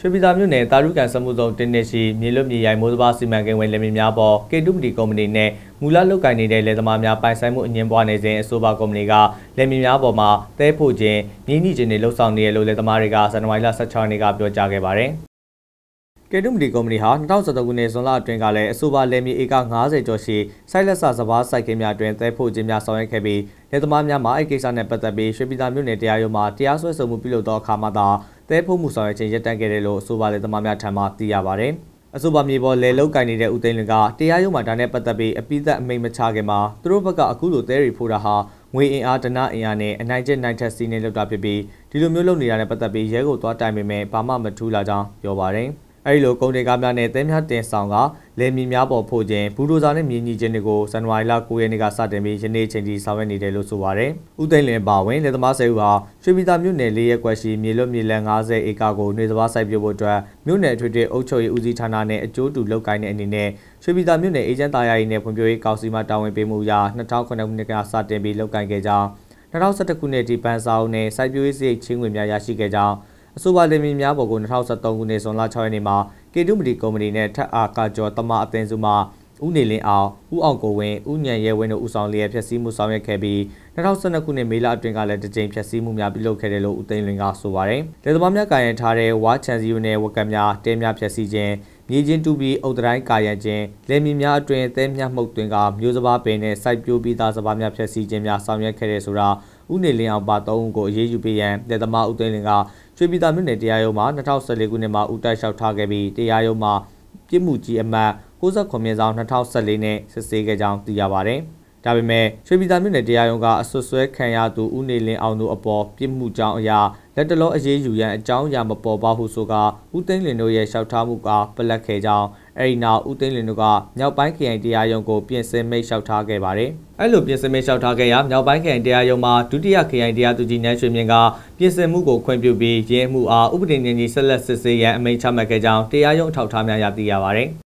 ရွှေပြည်သာမြို့နယ်တာရုကန်စမှုဆောင်တင်းနှစ်ရှိမြေလွတ်မြေရိုင်မိုးစဘာစီမံကိန်းဝင်လယ်မြေများပေါ်ကေတုပတီကုမ္ပဏီနဲ့မူလလုတ်ကင်နေတဲ့လယ်သမားများပိုင်ဆိုင်မှုအငင်းပွားနေစဉ်အဆိုပါကုမ္ပဏီကလယ်မြေများပေါ်မှာသဲဖို့ခြင်းမြင်းညှိခြင်းတွေလှုပ်ဆောင်နေရလို့လယ်သမားတွေကဇန်နဝါရီလ16ရက်နေ့ကပြောကြားခဲ့ပါတယ်။ကေတုမတီကုမ္ပဏီဟာ2013ခုနှစ်ဇွန်လအတွင်းကလည်းအဆိုပါလယ်မြေဧက90ကျော်ရှိစိုက်လက်ဆစဘာစိုက်ခင်းများအတွင်းသဲဖို့ခြင်းများဆောင်ရွက်ခဲ့ပြီးလယ်သမားများမှာအဲ့ကိစ္စနဲ့ပတ်သက်ပြီးရွှေပြည်သာမြို့နယ်တရားရုံးမှတရားစွဲဆိုမှုပြုလုပ်သောအခါမှာသာ သဲဖို့မှုဆောင်ရွက်ခြင်းရပ်တန့်ခဲ့တယ်လို့အဆိုပါလေသမားများထံမှသိရပါဗျ။အဆိုပါမြေပေါ်လေလုတ်ကင်နေတဲ့ဦးသိန်းလွင်ကတရားရုံးမှာဒါနဲ့ပတ်သက်ပြီးအပိသက်အမိန့်မချခင်မှာသူတို့ဘက်ကအခုလိုသဲရီဖိုးတာဟာငွေအင်အားဒနာအင်အားနဲ့အနိုင်ကျင့်နိုင်ထက်စီးနေလောက်တာဖြစ်ပြီးဒီလိုမျိုးလုပ်နေတာနဲ့ပတ်သက်ပြီးရဲကိုသွားတိုင်ပေမဲ့ဘာမှမထူးလာကြောင်းပြောပါတယ်။ အဲဒီလိုကုန်တင်ကားများနဲ့သဲများတင်ဆောင်ကလယ်မြေများပေါ်ဖို့ခြင်းဘူဒိုဇာနဲ့မြေညီခြင်းတွေကိုဇန်နဝါရီလ9ရက်နေ့ကစတင်ပြီးယနေ့ချိန်ထိဆောင်ရွက်နေတယ်လို့ဆိုပါတယ်။ဦးသိန်းလင်းပါဝင်လက်သမားဆယ်ဦးဟာရွှေပြည်သာမြို့နယ်လေးရက်ကွက်ရှိမြေလွတ်မြေလန်း90ဧကကိုနေစဘာစိုက်ပျိုးဖို့အတွက်မြို့နယ်အထွေထွေအုပ်ချုပ်ရေးဦးစီးဌာနနဲ့အကျိုးတူလုပ်ကိုင်းတဲ့အနေနဲ့ရွှေပြည်သာမြို့နယ်အေဂျင့်တာယာရေးနဲ့ဖွံ့ဖြိုးရေးကောင်စီမှတာဝန်ပေးမှုအရ2009ခုနှစ်ကစတင်ပြီးလုပ်ကိုင်းခဲ့ကြောင်း2011ခုနှစ်ဒီပန်းစာအုပ်နဲ့စိုက်ပျိုးရေးစရိတ်ချင်းငွေများရရှိခဲ့ကြောင်း အဆိုပါလင်မီများပေါ်ကို2013ခုနှစ်ဇွန်လ6ရက်နေ့မှာကေတုမတီကုမ္ပဏီနဲ့ထက်အားကကျော်တမအသင်းစုမှဦးနေလင်းအောင်ဦးအောင်ကိုဝင်းဦးညံရဲဝင်းတို့ဦးဆောင်လျက်ဖျက်ဆီးမှုဆောင်ရွက်ခဲ့ပြီး2012ခုနှစ်မေလအတွင်းကလည်းတစ်ကြိမ်ဖျက်ဆီးမှုများပြုလုပ်ခဲ့တယ်လို့ဦးသိန်းလွင်ကဆိုပါတယ်။လက်သမားများကာယံထားတဲ့ဝါချန်စီယိုနယ်ဝက်ကများတဲများဖျက်ဆီးခြင်းမြေချင်းတူပြီးအုတ်တိုင်းကာယံခြင်းလယ်မြေများအတွင်သဲမြတ်မှုတ်တွင်ကမျိုးစဘာပင်နဲ့စိုက်ပျိုးပြီးသားစဘာများဖျက်ဆီးခြင်းများဆောင်ရွက်ခဲ့တယ်ဆိုတာဦးနေလင်းအောင်ပါ၃ဦးကိုအရေးယူပေးရန်လက်သမားဦးသိန်းလွင်က ရွှေပြည်သာမြို့နယ်တရားရုံးမှာ2014ခုနှစ်မှာဦးတိုက်လျှောက်ထားခဲ့ပြီးတရားရုံးမှာပြစ်မှုကြီးအမှတ်69မြင်းဆောင်2014နဲ့စစ်ဆေးခဲ့ကြောင်းသိရပါတယ်။ဒါပေမဲ့ရွှေပြည်သာမြို့နယ်တရားရုံးကအဆွဆွဲခံရသူဦးနေလင်းအောင်တို့အပေါ်ပြစ်မှုကြောင်းအရာလက်တလောအရေးယူရန်အကြောင်းအရာမပေါ်ပါဟုဆိုကဦးသိန်းလင်းတို့ရဲ့လျှောက်ထားမှုကပလက်ခဲ့ကြောင်း အဲဒီနောက်ဦးသိန်းလင်းတို့ကမြောက်ပိုင်းခရိုင်တရားရုံးကိုပြင်ဆင်မိတ်လျှောက်ထားခဲ့ပါတယ်။အဲလိုပြင်ဆင်မိတ်လျှောက်ထားခဲ့ရာမြောက်ပိုင်းခရိုင်တရားရုံးမှာဒုတိယခရိုင်တရားသူကြီးနန်းရွှေမြင့်ကပြင်ဆင်မှုကိုခွင့်ပြုပြီးရင်းမှုအားဥပဒေညင်ကြီးဆက်လက်စစ်ဆေးရန်အမိန့်ချမှတ်ခဲ့ကြောင်းတရားရုံးထောက်ထားများရသိရပါတယ်။